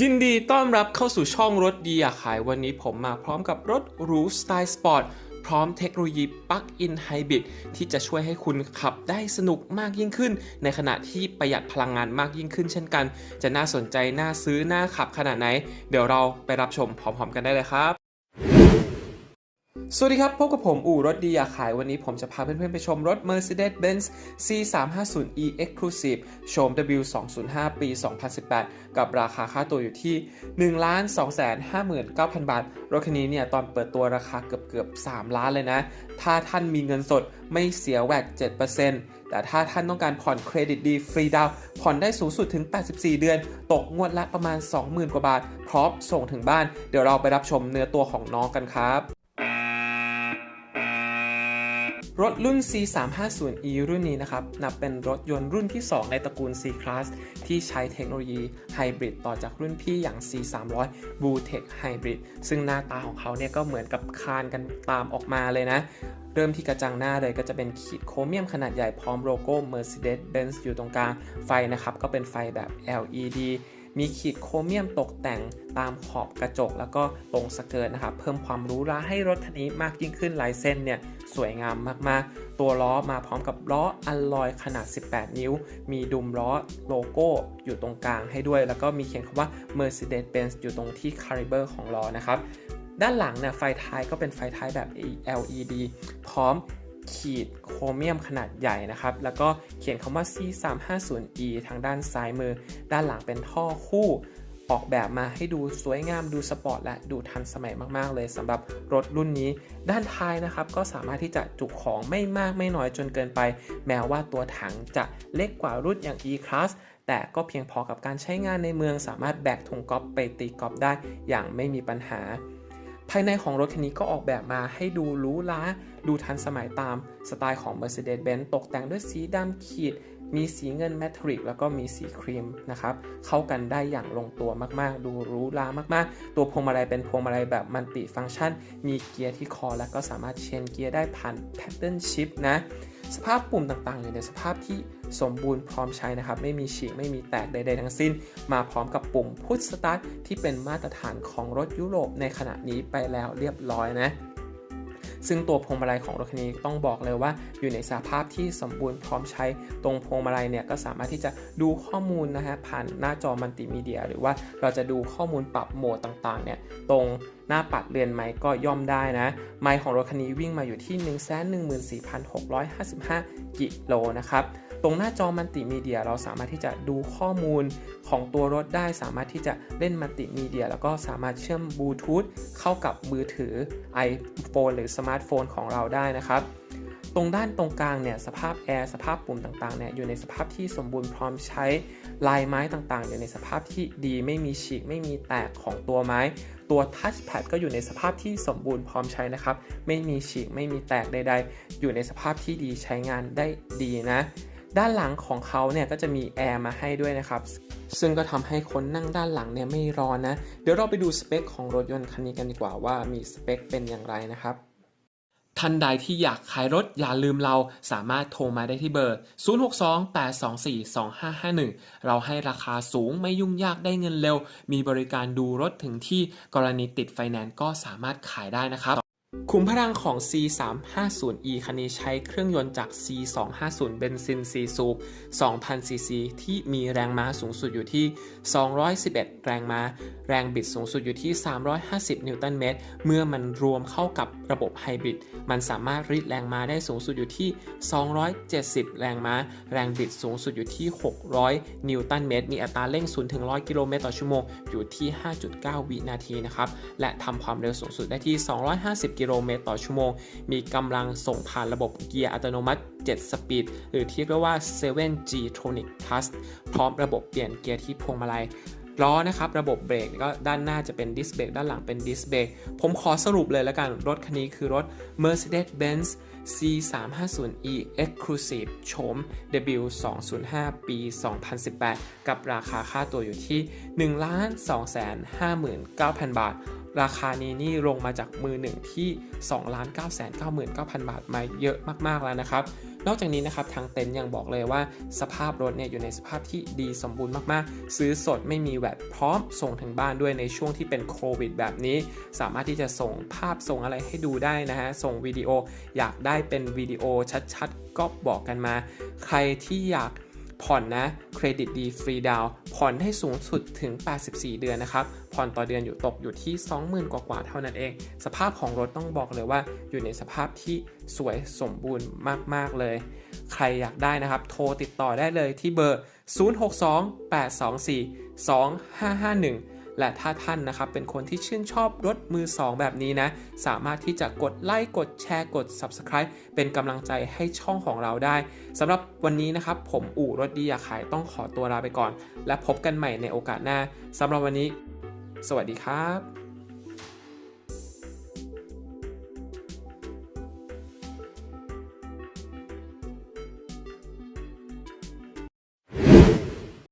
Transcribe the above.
ยินดีต้อนรับเข้าสู่ช่องรถดีอยากขายวันนี้ผมมาพร้อมกับรถหรูสไตล์สปอร์ตพร้อมเทคโนโลยีปลั๊กอินไฮบริดที่จะช่วยให้คุณขับได้สนุกมากยิ่งขึ้น ในขณะที่ประหยัดพลังงานมากยิ่งขึ้น เช่นกัน จะน่าสนใจน่าซื้อน่าขับขนาดไหน เดี๋ยวเราไปรับชมพร้อมๆกันได้เลยครับ สวัสดีครับ พบกับผม อู่รถดีอยากขายวันนี้ผมจะพาเพื่อนๆ ไปชมรถ Mercedes-Benz C350e Exclusive โฉม W205 ปี 2018 กับราคาค่าตัวอยู่ที่ 1,259,000 บาท รถคันนี้เนี่ย ตอนเปิดตัวราคาเกือบๆ3ล้านเลยนะ ถ้าท่านมีเงินสดไม่เสียแวด7%แต่ถ้าท่านต้องการผ่อนเครดิตดีฟรีดาวน์ผ่อนได้สูงสุดถึง 84 เดือน ตกงวดละประมาณ 20,000 กว่าบาท พร้อมส่งถึงบ้าน เดี๋ยวเราไปรับชมเนื้อตัวของน้องกันครับ รถรุ่น C350e รุ่นนี้นะครับ นับเป็นรถยนต์รุ่นที่ 2 ในตระกูล C-Class ที่ใช้เทคโนโลยีไฮบริดต่อจากรุ่นพี่อย่าง C300 Blue Tech Hybrid ซึ่งหน้าตาของเขาเนี่ยก็เหมือนกับคานกันตามออกมาเลยนะ เริ่มที่กระจังหน้าเลยก็จะเป็นขีดโครเมียมขนาดใหญ่พร้อมโลโก้ Mercedes-Benz อยู่ตรงกลาง ไฟนะครับ ก็เป็นไฟแบบ LED มีขีดโครเมียมตกแต่งตามขอบกระจก แล้วก็ตรงสเกิร์ตนะครับ เพิ่มความรู้ราให้รถคันนี้มากยิ่งขึ้นลายเส้นเนี่ยสวยงามมากๆ ตัวล้อมาพร้อมกับล้ออัลลอยขนาด 18 นิ้ว มีดุมล้อโลโก้อยู่ตรงกลางให้ด้วย แล้วก็มีเขียนคำว่า Mercedes-Benz อยู่ตรงที่ caliber ของล้อนะครับ ด้านหลังเนี่ยไฟท้ายก็เป็นไฟท้ายแบบ LED พร้อม ขีดโครเมียมขนาดใหญ่นะครับ แล้วก็เขียนคำว่า C350e ทางด้านซ้ายมือ ด้านหลังเป็นท่อคู่ออกแบบมาให้ดูสวยงามดูสปอร์ตและดูทันสมัยมาก ๆ เลยสำหรับรถรุ่นนี้ ด้านท้ายนะครับก็สามารถที่จะจุของไม่มากไม่น้อยจนเกินไป แม้ว่าตัวถังจะเล็กกว่ารุ่นอย่าง E-Class แต่ก็เพียงพอกับการใช้งานในเมืองสามารถแบกถุงก๊อฟไปตีก๊อฟได้อย่างไม่มีปัญหา ภายในของรถคันนี้ก็ออกแบบมาให้ดูหรูหราดูทันสมัยตามสไตล์ของ Mercedes-Benz ตกแต่งด้วยสีดำขีด มีสีเงินแมทริกแล้วก็มีสีครีมนะครับ เข้ากันได้อย่างลงตัวมากๆ ดูหรูหรามากๆ ตัวพวงมาลัยเป็นพวงมาลัยแบบมัลติฟังก์ชัน มีเกียร์ที่คอ แล้วก็สามารถเชนเกียร์ได้ผ่านแพทเทิร์นชิพนะ สภาพปุ่มต่างๆ อยู่ในสภาพที่สมบูรณ์พร้อมใช้นะครับ ไม่มีฉีกไม่มีแตกใดๆทั้งสิ้น มาพร้อมกับปุ่มพุทสตาร์ทที่เป็นมาตรฐานของรถยุโรปในขณะนี้ไปแล้วเรียบร้อยนะ ซึ่งตัวพวงมาลัยของรถคันนี้ต้องบอกเลยว่าอยู่ในสภาพที่สมบูรณ์พร้อมใช้ตรงพวงมาลัยเนี่ยก็สามารถที่จะดูข้อมูลนะฮะผ่านหน้าจอมัลติมีเดีย หรือว่าเราจะดูข้อมูลปรับโหมดต่างๆเนี่ยตรงหน้าปัดเรือนไม้ก็ย่อมได้นะ ไม้ของรถคันนี้วิ่งมาอยู่ที่ 114,655กิโลนะครับ รงหน้าจอมัลติมีเดีย เราสามารถที่จะดูข้อมูลของตัวรถได้ สามารถที่จะเล่นมัลติมีเดีย แล้วก็สามารถเชื่อมบลูทูธเข้ากับมือถือ iPhone หรือสมาร์ทโฟนของเราได้นะครับตรงด้านตรงกลางเนี่ยสภาพแอร์สภาพปุ่มต่างๆเนี่ยอยู่ในสภาพที่สมบูรณ์พร้อมใช้ลายไม้ต่างๆ อยู่ในสภาพที่ดีไม่มีฉีกไม่มีแตกของตัวไม้ ตัวทัชแพดก็อยู่ในสภาพที่สมบูรณ์พร้อมใช้นะครับ ไม่มีฉีกไม่มีแตกใด ๆ อยู่ในสภาพที่ดีใช้งานได้ดีนะ ด้านหลังของเขาเนี่ยก็จะมีแอร์มาให้ด้วยนะครับ ซึ่งก็ทำให้คนนั่งด้านหลังเนี่ยไม่ร้อนนะ เดี๋ยวเราไปดูสเปคของรถยนต์คันนี้กันดีกว่าว่ามีสเปคเป็นอย่างไรนะครับท่านใดที่อยากขายรถอย่าลืมเราสามารถโทรมาได้ที่เบอร์ 0628242551 เราให้ราคาสูงไม่ยุ่งยากได้เงินเร็ว มีบริการดูรถถึงที่กรณีติดไฟแนนซ์ก็สามารถขายได้นะครับ ขุมพลังของ C350e คันนี้ใช้เครื่องยนต์จาก C250 เบนซิน 4 สูบ 2,000 ซีซี ที่มีแรงม้าสูงสุดอยู่ที่ 211 แรงม้า แรงบิดสูงสุดอยู่ที่ 350 นิวตันเมตร เมื่อมันรวมเข้ากับระบบไฮบริด มันสามารถรีดแรงม้าได้สูงสุดอยู่ที่ 270 แรงม้า แรงบิดสูงสุดอยู่ที่ 600 นิวตันเมตร มีอัตราเร่ง 0 ถึง 100 กิโลเมตรต่อชั่วโมง อยู่ที่ 5.9 วินาทีนะครับ และทำความเร็วสูงสุดได้ที่ 250 กิโลเมตรต่อชั่วโมง มีกำลังส่งผ่านระบบเกียร์อัตโนมัติ 7 สปีด หรือที่เรียกว่า 7G Tronic Plus พร้อมระบบเปลี่ยนเกียร์ที่พวงมาลัยล้อนะครับระบบเบรกก็ด้านหน้าจะเป็นดิสเบรกด้านหลังเป็นดิสเบรกผมขอสรุปเลยแล้วกัน รถคันนี้คือรถ Mercedes-Benz C350e Exclusive โฉม W205 ปี 2018 กับราคาค่าตัวอยู่ที่ 1,259,000 บาท ราคานี้นี่ลงมาจากมือหนึ่งที่ 2,999,000 บาทมาเยอะมากๆแล้วนะครับ นอกจากนี้นะครับทางเต็นท์ยังบอกเลยว่าสภาพรถเนี่ยอยู่ในสภาพที่ดีสมบูรณ์มากๆ ซื้อสดไม่มีแวดพร้อมส่งถึงบ้านด้วยในช่วงที่เป็นโควิดแบบนี้ สามารถที่จะส่งภาพส่งอะไรให้ดูได้นะฮะส่งวิดีโออยากได้เป็นวิดีโอชัดๆ ก็บอกกันมา ใครที่อยาก ผ่อนนะเครดิตดีฟรีดาวผ่อนให้สูงสุดถึง 84 เดือนนะครับ ผ่อนต่อเดือนอยู่ตกอยู่ที่ 20,000 กว่าๆเท่านั้นเอง สภาพของรถต้องบอกเลยว่าอยู่ในสภาพที่สวยสมบูรณ์มากๆเลย ใครอยากได้นะครับ โทรติดต่อได้เลยที่เบอร์ 0628242551 และถ้าท่านนะครับเป็นคนที่ชื่นชอบรถมือ 2 แบบนี้นะ สามารถที่จะกดไลค์กดแชร์กด Subscribe เป็นกำลังใจให้ช่องของเราได้สำหรับวันนี้นะครับผมอู่รถดีอยากขายต้องขอตัวลาไปก่อน และพบกันใหม่ในโอกาสหน้าสำหรับวันนี้ สวัสดีครับ